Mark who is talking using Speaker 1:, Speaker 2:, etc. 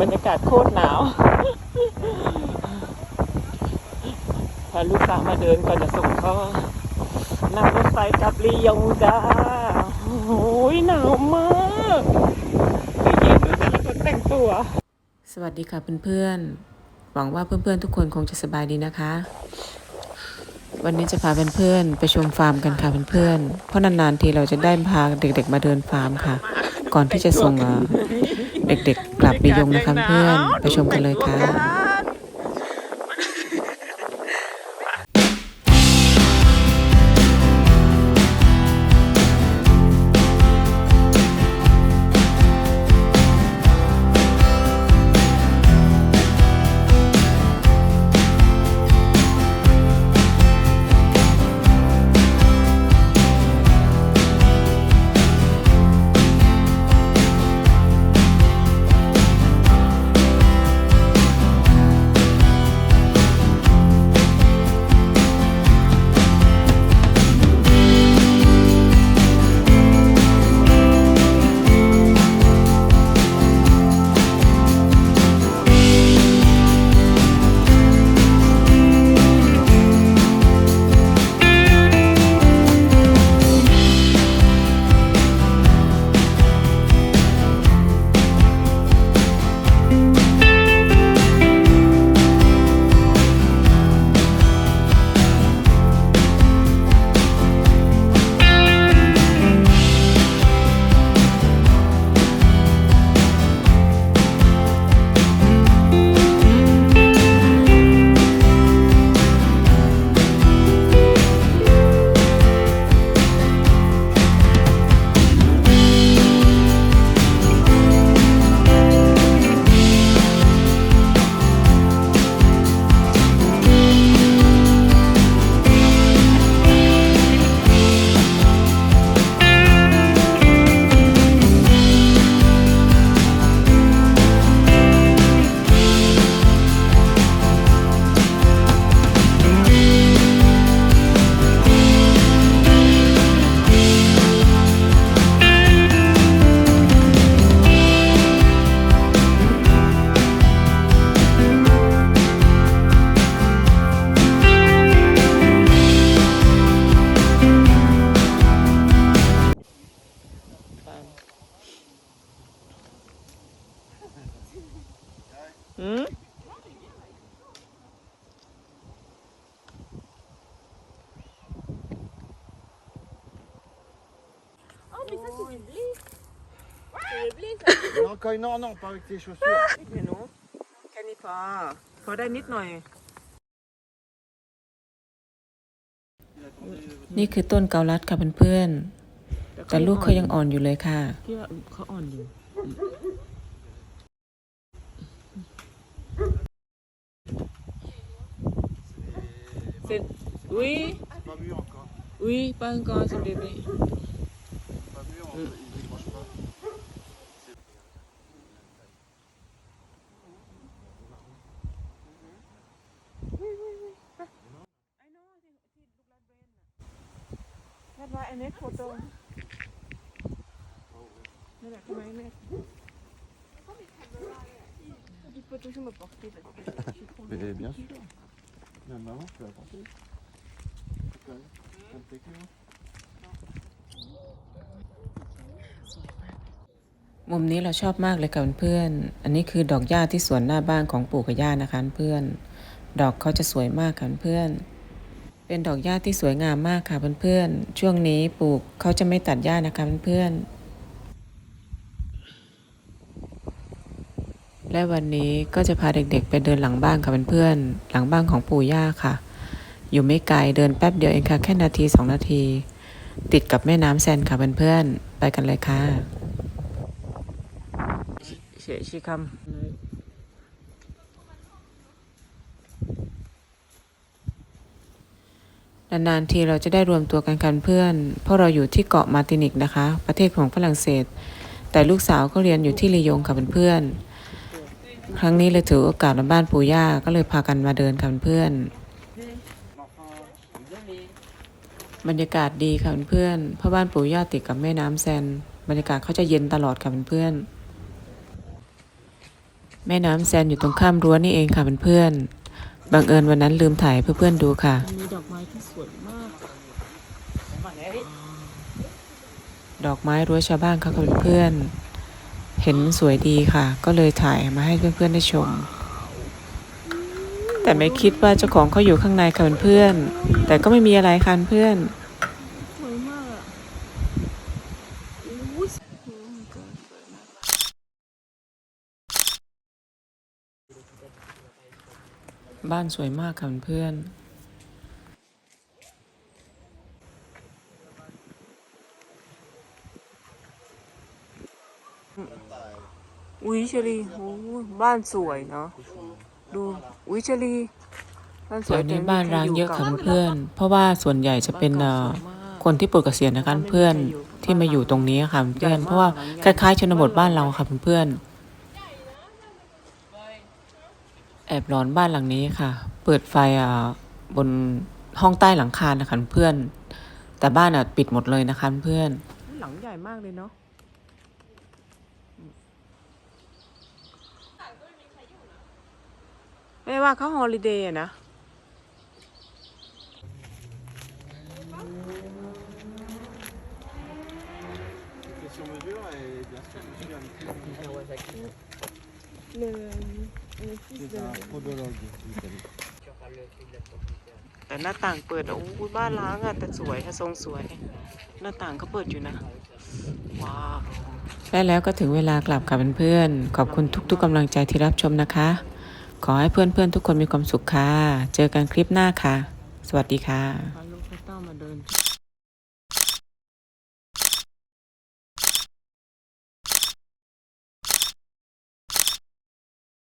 Speaker 1: บรรยากาศโคตรหนาว พาลูกสาวมาเดินก่อนจะส่งเขานั่งรถไฟกลับลียงจ้าโอ้ยหนาวมากได้ยินดูแต่ละแต่งตัว สวัสดีค่ะเพื่อนๆ หวังว่าเพื่อนๆ ทุกคนคงจะสบายดีนะคะ วันนี้จะพาเพื่อนๆ ไปชมฟาร์มกันค่ะเพื่อนๆ เพราะนานๆทีเราจะได้พาเด็กๆ มาเดินฟาร์มค่ะ ก่อนที่จะส่งเด็กๆกลับไปยงนะคะเพื่อนไปชมกันเลยค่ะ หืม
Speaker 2: mais ça, c'est du blé. C'est le blé, ça.
Speaker 3: Non, quand- non, non, pas avec tes chaussures.
Speaker 1: เดี๋ยวหนูแค่นี้พอพอได้นิดหน่อย นี่คือต้นเกาลัดค่ะเพื่อนๆแต่ลูกเขายังอ่อนอยู่เลยค่ะพี่ว่าเขาอ่อนอยู่ C'est... Oui,
Speaker 3: C'est pas mûr encore.
Speaker 1: oui, pas encore, c'est bébé.
Speaker 3: C'est pas mûr, on- ils décrochent pas.
Speaker 1: That's why I make photo. นั่นแหละทำไมแม่ Il peut toujours me porter parce que je suis trop
Speaker 3: Mais bien sûr. Même maman, tu vas porter. Ça te plaît que,
Speaker 1: มุมนี้เราชอบมากเลยค่ะเพื่อนๆอันนี้คือดอกหญ้าที่สวนหน้าบ้านของปู่กับย่านะคะเพื่อน ดอกเขาจะสวยมากค่ะเพื่อน เป็นดอกหญ้าที่สวยงามมากค่ะเพื่อนๆ ช่วงนี้ปลูกเขาจะไม่ตัดหญ้านะคะเพื่อนๆ และวันนี้ก็จะพาเด็กๆ ไปเดินหลังบ้านค่ะเพื่อนๆหลังบ้านของปู่ย่าค่ะ อยู่ไม่ไกลเดินแป๊บเดียวเองค่ะแค่นาทีสองนาที ติดกับแม่น้ำแซนค่ะเพื่อนๆไปกันเลยค่ะเฉยชีคำนานๆทีเราจะได้รวมตัวกันกันเพื่อน เพราะเราอยู่ที่เกาะมาร์ตินิกนะคะ ประเทศของฝรั่งเศส แต่ลูกสาวก็เรียนอยู่ที่ลียงค่ะเพื่อนๆ ครั้งนี้เลยถือโอกาสมาบ้านปู่ย่าก็เลยพากันมาเดินค่ะเพื่อน บรรยากาศดีค่ะเพื่อนๆเพราะบ้านปู่ย่าติดกับแม่น้ำแซน บรรยากาศเขาจะเย็นตลอดค่ะเพื่อนๆแม่น้ำแซนอยู่ตรงข้ามรั้วนี่เองค่ะเพื่อนๆบังเอิญวันนั้นลืมถ่ายให้เพื่อนๆดูค่ะ
Speaker 2: มีดอกไม้ที่สวยมาก
Speaker 1: ดอกไม้รั้วชาวบ้านค่ะเพื่อนๆ เห็นสวยดีค่ะ ก็เลยถ่ายมาให้เพื่อนๆได้ชม แต่ไม่คิดว่าเจ้าของเขาอยู่ข้างในค่ะเพื่อนๆแต่ก็ไม่มีอะไรค่ะเพื่อนบ้านสวยมากค่ะเพื่อน
Speaker 2: อุ้ยเชลีโอ้บ้านสวยเนาะดูอุ้ยเชลีบ้านส
Speaker 1: แถ
Speaker 2: วยว
Speaker 1: นี้
Speaker 2: แต่
Speaker 1: บ้านร้างเยอะค่ะเพื่อนๆเพราะว่าส่วนใหญ่จะเป็นเอ่อคนที่ปลดเกษียณนะคะเพื่อนที่มาอยู่ตรงนี้ค่ะเพื่อนเพราะว่าคล้ายๆชนบทบ้านเราค่ะเพื่อนแอบร้อนบ้านหลังนี้ค่ะ เปิดไฟอะบนห้องใต้หลังคานะคะเพื่อน แต่บ้านอะปิดหมดเลยนะคะเพื่อน
Speaker 2: หลังใหญ่มากเลยเนาะ แม่ว่าเขาฮอลิเดย์อะนะแต่หน้าต่างเปิดอะอู้บ้านล้างอะแต่สวยค่ะทรงสวย หน้าต่างก็เปิดอยู่นะว้าว
Speaker 1: และแล้วก็ถึงเวลากลับค่ะเพื่อนๆขอบคุณทุกๆกำลังใจที่รับชมนะคะ ขอให้เพื่อนๆทุกคนมีความสุขค่ะ เจอกันคลิปหน้าค่ะ สวัสดีค่ะ
Speaker 2: พาลูกพาเต้ามาเดิน